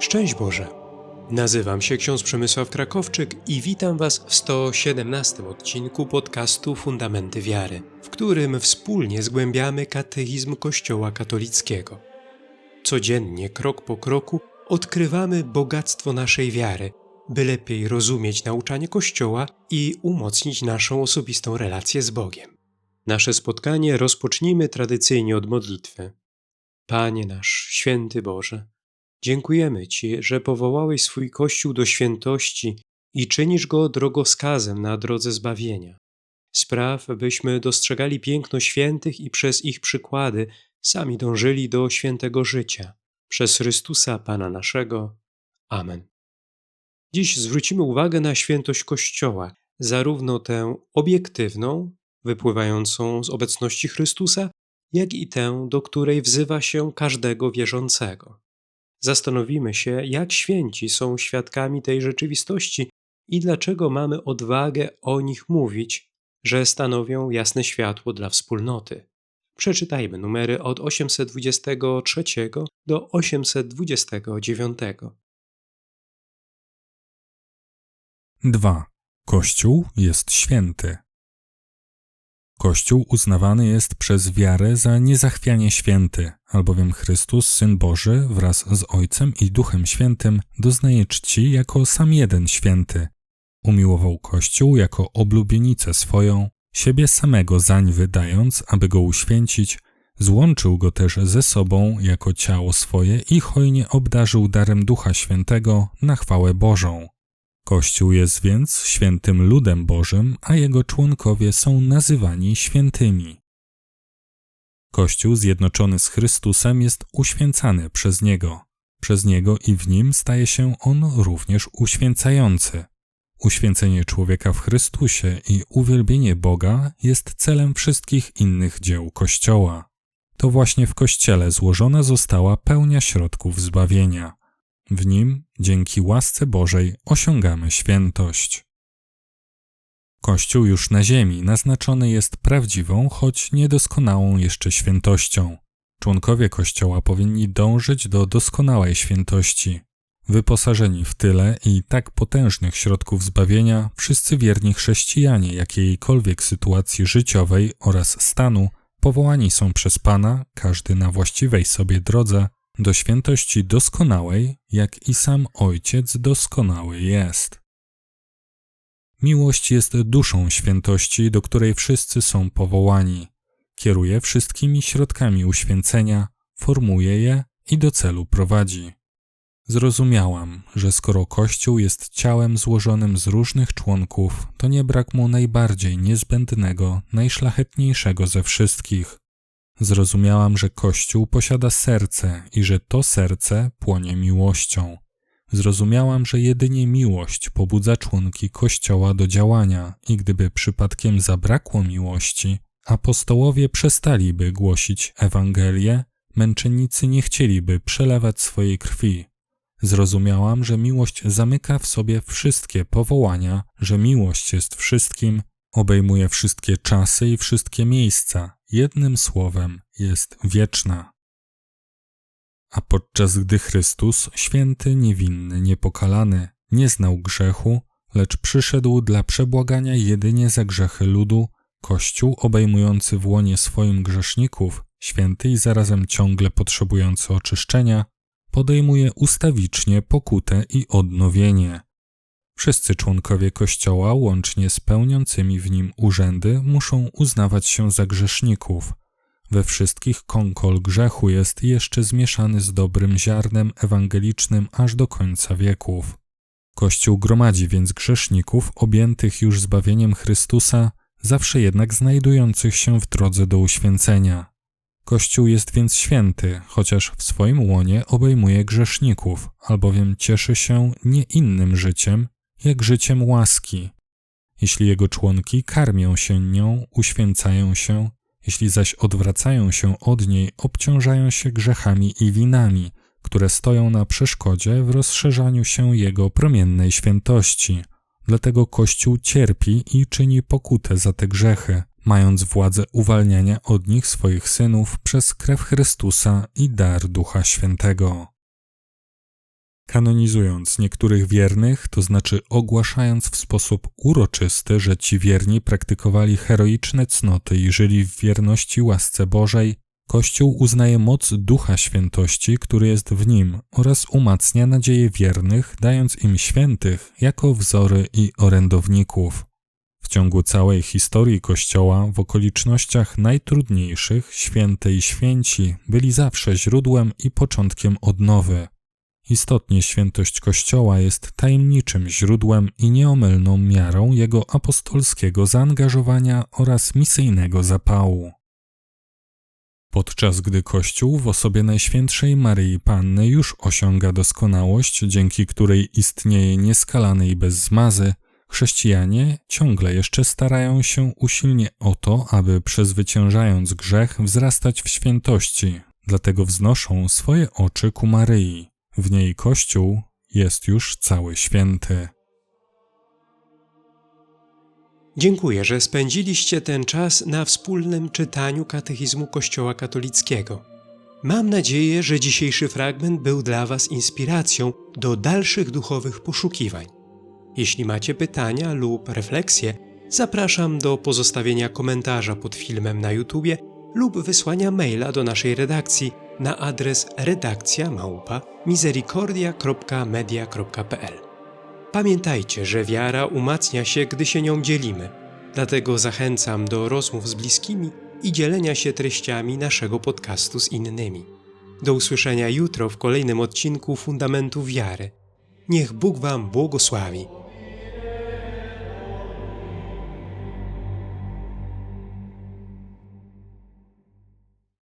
Szczęść Boże! Nazywam się ksiądz Przemysław Krakowczyk i witam Was w 117 odcinku podcastu Fundamenty Wiary, w którym wspólnie zgłębiamy katechizm Kościoła katolickiego. Codziennie, krok po kroku, odkrywamy bogactwo naszej wiary, by lepiej rozumieć nauczanie Kościoła i umocnić naszą osobistą relację z Bogiem. Nasze spotkanie rozpocznijmy tradycyjnie od modlitwy. Panie nasz, święty Boże, Dziękujemy Ci, że powołałeś swój Kościół do świętości i czynisz go drogowskazem na drodze zbawienia. Spraw, byśmy dostrzegali piękno świętych i przez ich przykłady sami dążyli do świętego życia. Przez Chrystusa Pana naszego. Amen. Dziś zwrócimy uwagę na świętość Kościoła, zarówno tę obiektywną, wypływającą z obecności Chrystusa, jak i tę, do której wzywa się każdego wierzącego zastanowimy się, jak święci są świadkami tej rzeczywistości i dlaczego mamy odwagę o nich mówić, że stanowią jasne światło dla wspólnoty. Przeczytajmy numery od 823 do 829. 2. Kościół jest święty. Kościół uznawany jest przez wiarę za niezachwianie święty, albowiem Chrystus, Syn Boży, wraz z Ojcem i Duchem Świętym doznaje czci jako sam jeden święty. Umiłował Kościół jako oblubienicę swoją, siebie samego zań wydając, aby go uświęcić, złączył go też ze sobą jako ciało swoje i hojnie obdarzył darem Ducha Świętego na chwałę Bożą. Kościół jest więc świętym ludem Bożym, a jego członkowie są nazywani świętymi. Kościół zjednoczony z Chrystusem jest uświęcany przez Niego. Przez Niego i w Nim staje się On również uświęcający. Uświęcenie człowieka w Chrystusie i uwielbienie Boga jest celem wszystkich innych dzieł Kościoła. To właśnie w Kościele złożona została pełnia środków zbawienia. W nim, dzięki łasce Bożej, osiągamy świętość. Kościół już na ziemi naznaczony jest prawdziwą, choć niedoskonałą jeszcze świętością. Członkowie Kościoła powinni dążyć do doskonałej świętości. Wyposażeni w tyle i tak potężnych środków zbawienia, wszyscy wierni chrześcijanie jakiejkolwiek sytuacji życiowej oraz stanu powołani są przez Pana, każdy na właściwej sobie drodze, do świętości doskonałej, jak i sam Ojciec doskonały jest. Miłość jest duszą świętości, do której wszyscy są powołani. Kieruje wszystkimi środkami uświęcenia, formuje je i do celu prowadzi. Zrozumiałam, że skoro Kościół jest ciałem złożonym z różnych członków, to nie brak mu najbardziej niezbędnego, najszlachetniejszego ze wszystkich Zrozumiałam, że Kościół posiada serce i że to serce płonie miłością. Zrozumiałam, że jedynie miłość pobudza członki Kościoła do działania i gdyby przypadkiem zabrakło miłości, apostołowie przestaliby głosić Ewangelię, męczennicy nie chcieliby przelewać swojej krwi. Zrozumiałam, że miłość zamyka w sobie wszystkie powołania, że miłość jest wszystkim, obejmuje wszystkie czasy i wszystkie miejsca, jednym słowem jest wieczna. A podczas gdy Chrystus, święty, niewinny, niepokalany, nie znał grzechu, lecz przyszedł dla przebłagania jedynie za grzechy ludu, Kościół obejmujący w łonie swoim grzeszników, święty i zarazem ciągle potrzebujący oczyszczenia, podejmuje ustawicznie pokutę i odnowienie. Wszyscy członkowie Kościoła, łącznie z pełniącymi w nim urzędy, muszą uznawać się za grzeszników. We wszystkich kąkol grzechu jest jeszcze zmieszany z dobrym ziarnem ewangelicznym aż do końca wieków. Kościół gromadzi więc grzeszników objętych już zbawieniem Chrystusa, zawsze jednak znajdujących się w drodze do uświęcenia. Kościół jest więc święty, chociaż w swoim łonie obejmuje grzeszników, albowiem cieszy się nie innym życiem, jak życiem łaski. Jeśli jego członki karmią się nią, uświęcają się, jeśli zaś odwracają się od niej, obciążają się grzechami i winami, które stoją na przeszkodzie w rozszerzaniu się jego promiennej świętości. Dlatego Kościół cierpi i czyni pokutę za te grzechy, mając władzę uwalniania od nich swoich synów przez krew Chrystusa i dar Ducha Świętego. Kanonizując niektórych wiernych, to znaczy ogłaszając w sposób uroczysty, że ci wierni praktykowali heroiczne cnoty i żyli w wierności łasce Bożej, Kościół uznaje moc Ducha Świętości, który jest w nim oraz umacnia nadzieję wiernych, dając im świętych jako wzory i orędowników. W ciągu całej historii Kościoła, w okolicznościach najtrudniejszych, święte i święci byli zawsze źródłem i początkiem odnowy. Istotnie świętość Kościoła jest tajemniczym źródłem i nieomylną miarą jego apostolskiego zaangażowania oraz misyjnego zapału. Podczas gdy Kościół w osobie Najświętszej Maryi Panny już osiąga doskonałość, dzięki której istnieje nieskalany i bez zmazy, chrześcijanie ciągle jeszcze starają się usilnie o to, aby przezwyciężając grzech wzrastać w świętości, dlatego wznoszą swoje oczy ku Maryi. W niej Kościół jest już cały święty. Dziękuję, że spędziliście ten czas na wspólnym czytaniu katechizmu Kościoła katolickiego. Mam nadzieję, że dzisiejszy fragment był dla Was inspiracją do dalszych duchowych poszukiwań. Jeśli macie pytania lub refleksje, zapraszam do pozostawienia komentarza pod filmem na YouTubie lub wysłania maila do naszej redakcji na adres redakcja małpa misericordia.media.pl. Pamiętajcie, że wiara umacnia się, gdy się nią dzielimy. Dlatego zachęcam do rozmów z bliskimi i dzielenia się treściami naszego podcastu z innymi. Do usłyszenia jutro w kolejnym odcinku Fundamentu Wiary. Niech Bóg Wam błogosławi.